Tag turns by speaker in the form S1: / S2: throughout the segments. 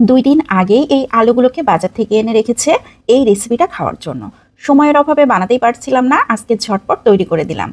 S1: দুই দিন আগেই এই আলুগুলোকে বাজার থেকে এনে রেখেছে এই রেসিপিটা খাওয়ার জন্য। সময়ের অভাবে বানাতেই পারছিলাম না, আজকে ঝটপট তৈরি করে দিলাম।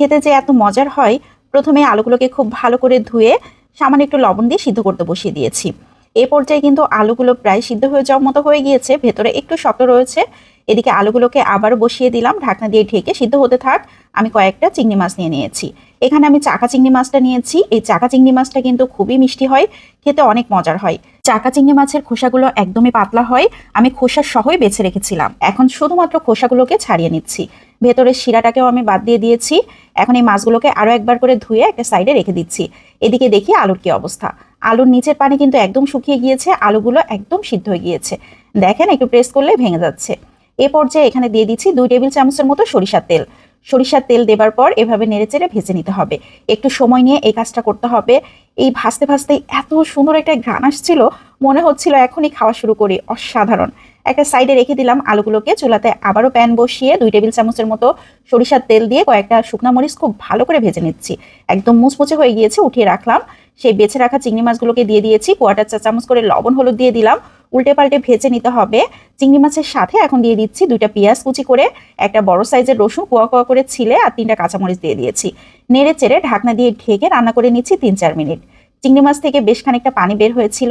S1: খেতে যে এত মজার হয়, প্রথমে আলুগুলোকে খুব ভালো করে ধুয়ে সামান্য একটু লবণ দিয়ে সিদ্ধ করতে বসিয়ে দিয়েছি। এ পর্যায়ে কিন্তু আলুগুলো প্রায় সিদ্ধ হয়ে যাওয়ার মতো হয়ে গিয়েছে। ভেতরে একটু শক্ত রয়েছে। এদিকে আলুগুলোকে আবার বসিয়ে দিলাম। ঢাকনা দিয়ে ঢেকে সিদ্ধ হতে থাক। আমি কয়েকটা চিংড়ি মাছ নিয়ে নিয়েছি। এখানে আমি চাকা চিংড়ি মাছটা নিয়েছি। এই চাকা চিংড়ি মাছটা কিন্তু খুবই মিষ্টি হয়। খেতে অনেক মজার হয়। চাকা চিংড়ি মাছের খোসাগুলো একদমই পাতলা হয়। আমি খোসা সহই বেছে রেখেছিলাম। এখন শুধুমাত্র খোসাগুলোকে ছাড়িয়ে নিচ্ছি। ভেতরের শিরাটাকেও আমি বাদ দিয়ে দিয়েছি। এখন এই মাছগুলোকে আরও একবার করে ধুয়ে একটা সাইডে রেখে দিচ্ছি। এদিকে দেখি আলুর কি অবস্থা। আলুর নিচের পানি কিন্তু একদম শুকিয়ে গিয়েছে, আলুগুলো একদম সিদ্ধ হয়ে গিয়েছে। দেখেন একটু প্রেস করলে ভেঙে যাচ্ছে। এ পর্যায়ে এখানে দিয়ে দিচ্ছি দুই টেবিল চামচের মতো সরিষার তেল। সরিষার তেল দেবার পর এভাবে নেড়েচেড়ে ভেজে নিতে হবে। একটু সময় নিয়ে এই কাজটা করতে হবে। এই ভাজতে ভাজতে এত সুন্দর একটা ঘ্রাণ আসছিল, মনে হচ্ছিল এখনই খাওয়া শুরু করি, অসাধারণ। একটা সাইডে রেখে দিলাম আলুগুলোকে, চুলাতে আবারও প্যান বসিয়ে দুই টেবিল চামচের মতো সরিষার তেল দিয়ে কয়েকটা শুকনা মরিচ খুব ভালো করে ভেজে নিচ্ছি। একদম মুচমুচে হয়ে গিয়েছে, উঠিয়ে রাখলাম। সেই বেছে রাখা চিংড়ি মাছগুলোকে দিয়ে দিয়েছি কোয়াটার চা চামচ করে লবণ হলুদ দিয়ে দিলাম। উল্টে পাল্টে ভেজে নিতে হবে। চিংড়ি মাছের সাথে এখন দিয়ে দিচ্ছি দুইটা পেঁয়াজ কুচি করে, একটা বড় সাইজের রসুন কুয়া কুয়া করে ছিলে আর তিনটা কাঁচামরিচ দিয়ে দিয়েছি। নেড়ে চেড়ে ঢাকনা দিয়ে ঢেকে রান্না করে নিচ্ছি তিন চার মিনিট। চিংড়ি মাছ থেকে বেশ খানিকটা পানি বের হয়েছিল।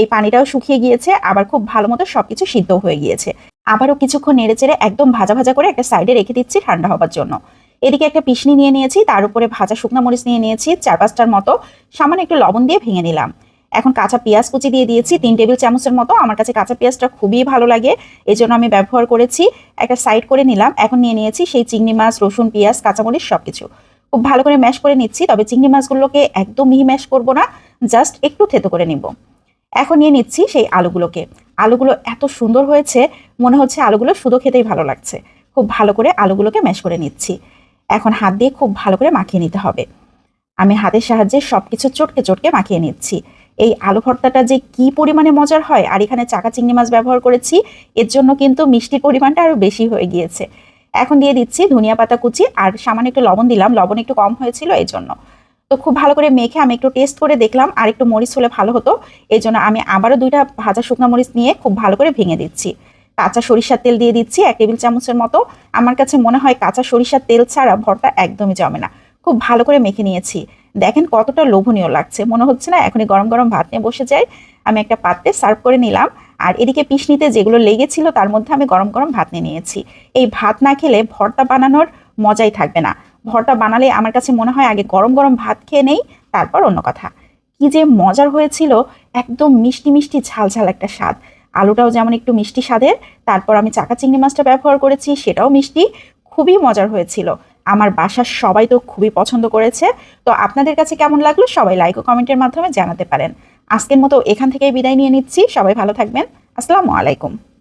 S1: এই পানিটাও শুকিয়ে গিয়েছে, আবার খুব ভালো মতো সবকিছু সিদ্ধ হয়ে গিয়েছে। আবারও কিছুক্ষণ নেড়ে চেড়ে একদম ভাজা ভাজা করে একটা সাইডে রেখে দিচ্ছি ঠান্ডা হবার জন্য। এদিকে একটা পিসনি নিয়ে নিয়েছি, তার উপরে ভাজা শুকনা মরিচ নিয়ে নিয়েছি, চার পাঁচটার মতো সামান্য একটু লবণ দিয়ে ভেঙে নিলাম। এখন কাঁচা পেঁয়াজ কুচি দিয়ে দিয়েছি, তিন টেবিল চামচের মতো। আমার কাছে কাঁচা পেঁয়াজটা খুবই ভালো লাগে এই জন্য আমি ব্যবহার করেছি। একটা সাইড করে নিলাম, এখন নিয়ে নিয়েছি সেই চিংড়ি মাছ, রসুন, পেঁয়াজ, কাঁচামরিচ সব কিছু খুব ভালো করে ম্যাশ করে নিচ্ছি, তবে চিংড়ি মাছগুলোকে একদম মিহি ম্যাশ করব না, জাস্ট একটু থেতো করে নিব। এখন নিয়ে নিচ্ছি সেই আলুগুলোকে। আলুগুলো এত সুন্দর হয়েছে, মনে হচ্ছে আলুগুলো শুধু খেতেই ভালো লাগছে। খুব ভালো করে আলুগুলোকে ম্যাশ করে নিচ্ছি। এখন হাত দিয়ে খুব ভালো করে মাখিয়ে নিতে হবে। আমি হাতের সাহায্যে সব কিছু চটকে চটকে মাখিয়ে নিচ্ছি। এই আলু ভর্তাটা যে কি পরিমাণে মজার হয় আর এখানে চাকা চিংড়ি মাছ ব্যবহার করেছি, এর জন্য কিন্তু মিষ্টির পরিমাণটা আরও বেশি হয়ে গিয়েছে। এখন দিয়ে দিচ্ছি ধনিয়া পাতা কুচি আর সামান্য একটু লবণ দিলাম, লবণ একটু কম হয়েছিল এই জন্য। তো খুব ভালো করে মেখে আমি একটু টেস্ট করে দেখলাম আর একটু মরিচ হলে ভালো হতো, এই জন্য আমি আবারও দুইটা ভাজা শুকনো মরিচ নিয়ে খুব ভালো করে ভেঙে দিচ্ছি। কাঁচা সরিষার তেল দিয়ে দিচ্ছি এক টেবিল চামচের মতো। আমার কাছে মনে হয় কাঁচা সরিষার তেল ছাড়া ভর্তা একদমই জমে না। খুব ভালো করে মেখে নিয়েছি। দেখেন কতটা লোভনীয় লাগছে। মনে হচ্ছে না এখনই গরম গরম ভাত নিয়ে বসে যাই। আমি একটা পাত্রে সার্ভ করে নিলাম। আর এদিকে পিসনিতে যেগুলো লেগেছিল তার মধ্যে আমি গরম গরম ভাত নিয়ে নিয়েছি। এই ভাত না খেলে ভর্তা বানানোর মজাই থাকবে না। ভর্তা বানালে আমার কাছে মনে হয় আগে গরম গরম ভাত খেয়ে নেই, তারপর অন্য কথা। কি যে মজার হয়েছিল, একদম মিষ্টি মিষ্টি ঝাল ঝাল একটা স্বাদ। আলুটাও যেমন একটু মিষ্টি স্বাদের, তারপর আমি চাকা চিংড়ি মাছটা ব্যবহার করেছি, সেটাও মিষ্টি। খুবই মজার হয়েছিল। আমার বাসার সবাই তো খুবই পছন্দ করেছে। তো আপনাদের কাছে কেমন লাগল সবাই লাইক ও কমেন্টের মাধ্যমে জানাতে পারেন। আজকের মতো এখান থেকেই বিদায় নিয়ে নিচ্ছি। সবাই ভালো থাকবেন। আসসালামু আলাইকুম।